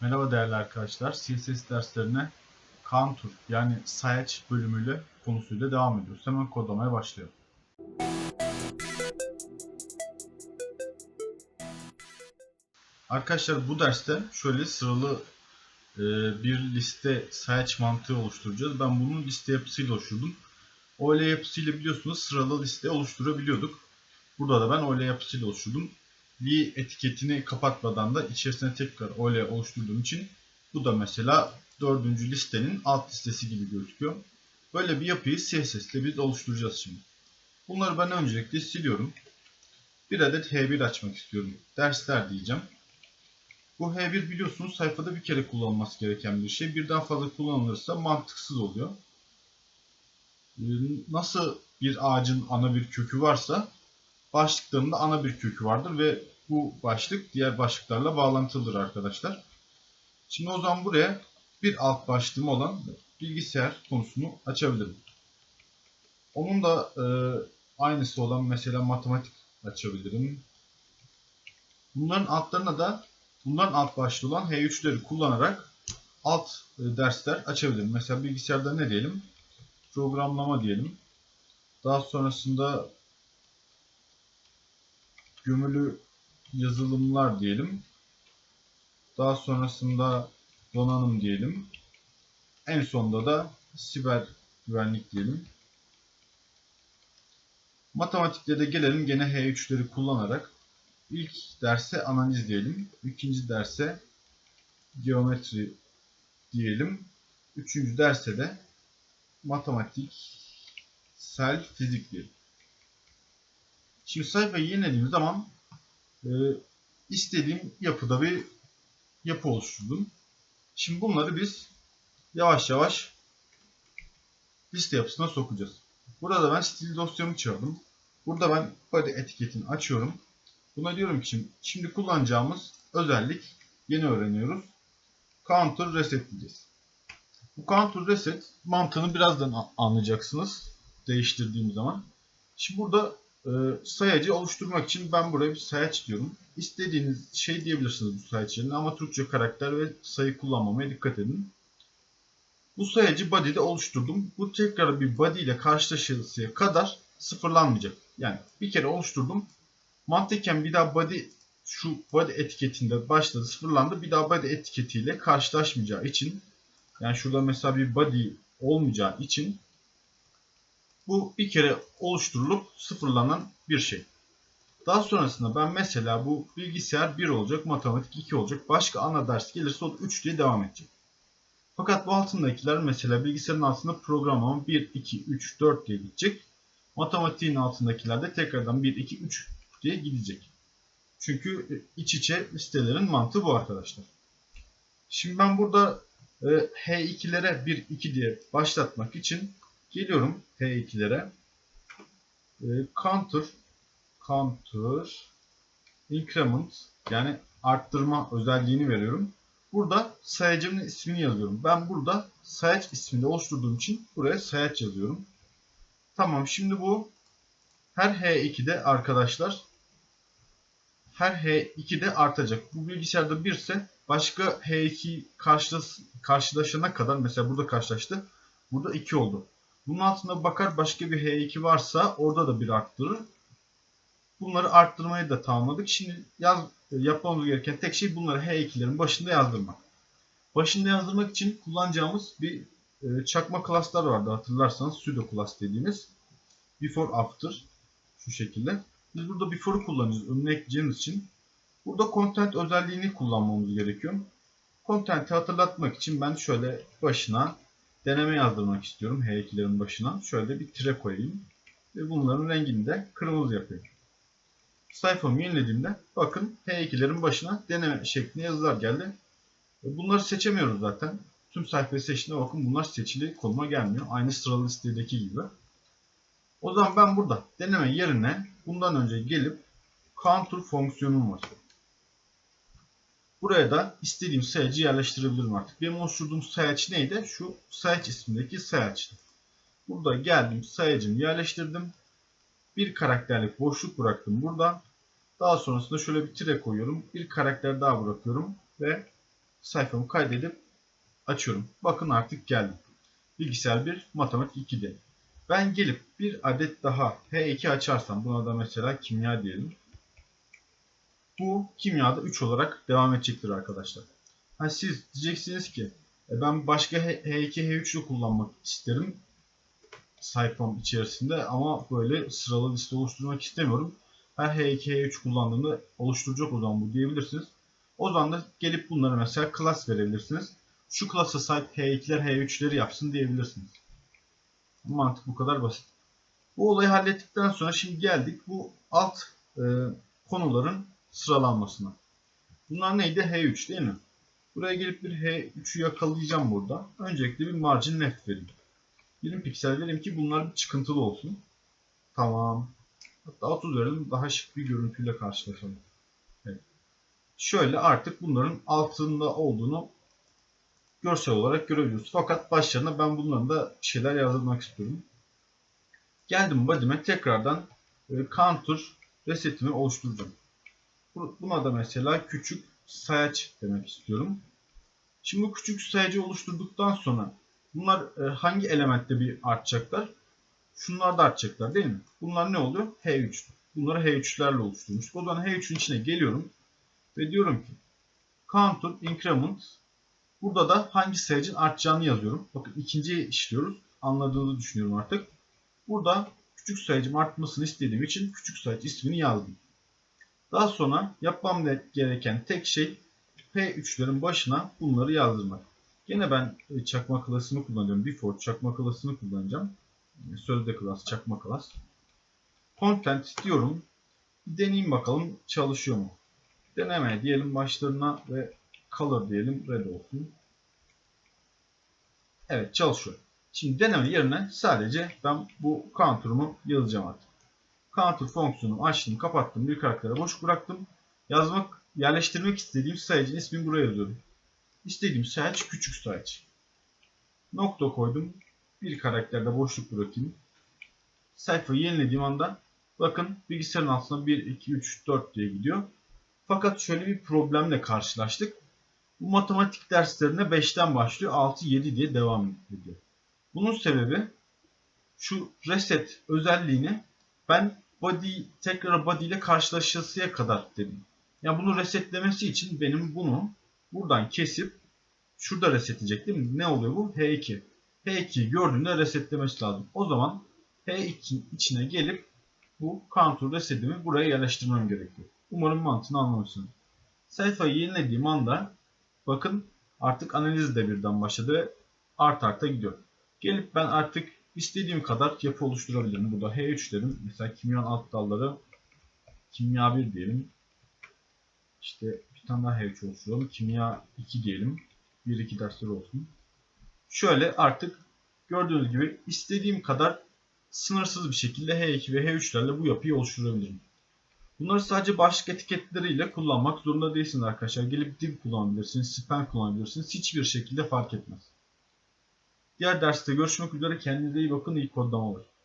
Merhaba değerli arkadaşlar. CSS derslerine Contour yani sayaç bölümüyle konusuyla devam ediyoruz. Hemen kodlamaya başlayalım. Arkadaşlar bu derste şöyle sıralı e, bir liste sayaç mantığı oluşturacağız. Ben bunun liste yapısıyla oluşturdum. OL yapısıyla biliyorsunuz sıralı liste oluşturabiliyorduk. Burada da ben OL yapısıyla oluşturdum. Bir etiketini kapatmadan da içerisine tekrar OL oluşturduğum için bu da mesela dördüncü listenin alt listesi gibi gözüküyor. Böyle bir yapıyı CSS ile biz oluşturacağız şimdi. Bunları ben öncelikle siliyorum. Bir adet H1 açmak istiyorum. Dersler diyeceğim. Bu H1 biliyorsunuz sayfada bir kere kullanılması gereken bir şey. Birden fazla kullanılırsa mantıksız oluyor. Ee, Nasıl bir ağacın ana bir kökü varsa başlıklarında ana bir kökü vardır ve bu başlık diğer başlıklarla bağlantılıdır arkadaşlar. Şimdi o zaman buraya bir alt başlığım olan bilgisayar konusunu açabilirim. Onun da e, aynısı olan mesela matematik açabilirim. Bunların altlarına da bunların alt başlığı olan H3'leri kullanarak alt e, dersler açabilirim. Mesela bilgisayarda ne diyelim? Programlama diyelim. Daha sonrasında gömülü yazılımlar diyelim. Daha sonrasında donanım diyelim. En sonunda da siber güvenlik diyelim. Matematikte de gelelim gene H3'leri kullanarak ilk derse analiz diyelim. ikinci derse geometri diyelim. Üçüncü derse de matematiksel fizik diyelim. Şimdi sayfayı yenilediğim zaman e, istediğim yapıda bir yapı oluşturdum. Şimdi bunları biz yavaş yavaş liste yapısına sokacağız. Burada ben stil dosyamı çağırdım. Burada ben body etiketini açıyorum. Buna diyorum ki şimdi, kullanacağımız özellik yeni öğreniyoruz. Counter reset diyeceğiz. Bu counter reset mantığını birazdan anlayacaksınız değiştirdiğim zaman. Şimdi burada e, sayacı oluşturmak için ben buraya bir sayaç diyorum. İstediğiniz şey diyebilirsiniz bu sayaç yerine ama Türkçe karakter ve sayı kullanmamaya dikkat edin. Bu sayacı body'de oluşturdum. Bu tekrar bir body ile karşılaşıncaya kadar sıfırlanmayacak. Yani bir kere oluşturdum. Mantıken bir daha body şu body etiketinde başladı sıfırlandı. Bir daha body etiketiyle karşılaşmayacağı için yani şurada mesela bir body olmayacağı için bu bir kere oluşturulup sıfırlanan bir şey. Daha sonrasında ben mesela bu bilgisayar 1 olacak, matematik 2 olacak. Başka ana ders gelirse o da 3 diye devam edecek. Fakat bu altındakiler mesela bilgisayarın altında programlama 1, 2, 3, 4 diye gidecek. Matematiğin altındakiler de tekrardan 1, 2, 3 diye gidecek. Çünkü iç içe listelerin mantığı bu arkadaşlar. Şimdi ben burada e, H2'lere 1, 2 diye başlatmak için Geliyorum P2'lere. E, counter counter increment yani arttırma özelliğini veriyorum. Burada sayacımın ismini yazıyorum. Ben burada sayaç ismini oluşturduğum için buraya sayaç yazıyorum. Tamam şimdi bu her H2'de arkadaşlar her H2'de artacak. Bu bilgisayarda 1 ise başka H2 karşılaş, karşılaşana kadar mesela burada karşılaştı. Burada 2 oldu. Bunun altına bakar başka bir H2 varsa orada da bir arttırır. Bunları arttırmayı da tamamladık. Şimdi yaz, yapmamız gereken tek şey bunları H2'lerin başında yazdırmak. Başında yazdırmak için kullanacağımız bir e, çakma klaslar vardı hatırlarsanız pseudo class dediğimiz. Before after şu şekilde. Biz burada before'u kullanıyoruz önüne ekleyeceğimiz için. Burada content özelliğini kullanmamız gerekiyor. Content'i hatırlatmak için ben şöyle başına deneme yazdırmak istiyorum H2'lerin başına. Şöyle bir tire koyayım. Ve bunların rengini de kırmızı yapıyorum. Sayfamı yenilediğimde bakın H2'lerin başına deneme şeklinde yazılar geldi. Bunları seçemiyoruz zaten. Tüm sayfayı seçtiğinde bakın bunlar seçili konuma gelmiyor. Aynı sıralı listedeki gibi. O zaman ben burada deneme yerine bundan önce gelip counter fonksiyonum var. Buraya da istediğim sayacı yerleştirebilirim artık. Benim oluşturduğum sayaç neydi? Şu sayaç ismindeki sayaçtı. Burada geldim sayacımı yerleştirdim. Bir karakterlik boşluk bıraktım burada. Daha sonrasında şöyle bir tire koyuyorum. Bir karakter daha bırakıyorum ve sayfamı kaydedip açıyorum. Bakın artık geldim. Bilgisayar 1, matematik 2'de. Ben gelip bir adet daha H2 açarsam buna da mesela kimya diyelim. Bu kimyada 3 olarak devam edecektir arkadaşlar. Ha siz diyeceksiniz ki e ben başka H- H2, H3'ü kullanmak isterim sayfam içerisinde ama böyle sıralı liste oluşturmak istemiyorum. Her H2, H3 kullandığımda oluşturacak o zaman bu diyebilirsiniz. O zaman da gelip bunları mesela class verebilirsiniz. Şu class'a sahip H2'ler, H3'leri yapsın diyebilirsiniz. Mantık bu kadar basit. Bu olayı hallettikten sonra şimdi geldik bu alt e, konuların sıralanmasına. Bunlar neydi? H3 değil mi? Buraya gelip bir H3'ü yakalayacağım burada. Öncelikle bir margin left vereyim. 20 piksel vereyim ki bunlar bir çıkıntılı olsun. Tamam. Hatta 30 verelim daha şık bir görüntüyle karşılaşalım. Evet. Şöyle artık bunların altında olduğunu görsel olarak görebiliyoruz. Fakat başlarına ben bunların da şeyler yazdırmak istiyorum. Geldim body'me tekrardan e, counter resetimi oluşturacağım. Bu- Buna da mesela küçük sayaç demek istiyorum. Şimdi bu küçük sayacı oluşturduktan sonra bunlar e, hangi elementte bir artacaklar? Şunlar da artacaklar değil mi? Bunlar ne oluyor? H3. Bunları H3'lerle oluşturmuştuk. O zaman H3'ün içine geliyorum ve diyorum ki counter increment burada da hangi sayacın artacağını yazıyorum. Bakın ikinciyi işliyoruz. Anladığını düşünüyorum artık. Burada küçük sayacım artmasını istediğim için küçük sayıc ismini yazdım. Daha sonra yapmam gereken tek şey P3'lerin başına bunları yazdırmak. Yine ben e, çakma klasını kullanacağım. Default çakma klasını kullanacağım. E, Sözde klas, çakma klas. Content diyorum. Bir deneyeyim bakalım çalışıyor mu? Deneme diyelim başlarına ve color diyelim red olsun. Evet çalışıyor. Şimdi deneme yerine sadece ben bu counter'ımı yazacağım artık. Counter fonksiyonu açtım, kapattım, bir karaktere boş bıraktım. Yazmak, yerleştirmek istediğim sayacın ismini buraya yazıyorum. İstediğim sayaç küçük sayaç. Nokta koydum. Bir karakterde boşluk bırakayım. Sayfayı yenilediğim anda bakın bilgisayarın altına 1, 2, 3, 4 diye gidiyor. Fakat şöyle bir problemle karşılaştık. Bu matematik derslerine 5'ten başlıyor, 6, 7 diye devam ediyor. Bunun sebebi şu reset özelliğini ben body tekrar body ile karşılaşasıya kadar dedim. Yani bunu resetlemesi için benim bunu buradan kesip şurada resetleyecek değil mi? Ne oluyor bu? H2. H2'yi gördüğünde resetlemesi lazım. O zaman H2'nin içine gelip bu counter resetimi buraya yerleştirmem gerekiyor. Umarım mantığını anlamışsınız. Sayfayı yenilediğim anda bakın artık analiz de birden başladı ve art arta gidiyor. Gelip ben artık istediğim kadar yapı oluşturabilirim. Burada H3 dedim. Mesela kimyanın alt dalları kimya 1 diyelim. İşte bir tane daha H3 oluşturalım. Kimya 2 diyelim. 1-2 dersler olsun. Şöyle artık gördüğünüz gibi istediğim kadar sınırsız bir şekilde H2 ve H3'lerle bu yapıyı oluşturabilirim. Bunları sadece başlık etiketleriyle kullanmak zorunda değilsiniz arkadaşlar. Gelip div kullanabilirsiniz, span kullanabilirsiniz. Hiçbir şekilde fark etmez. Diğer derste görüşmek üzere. Kendinize iyi bakın. İyi kodlamalar.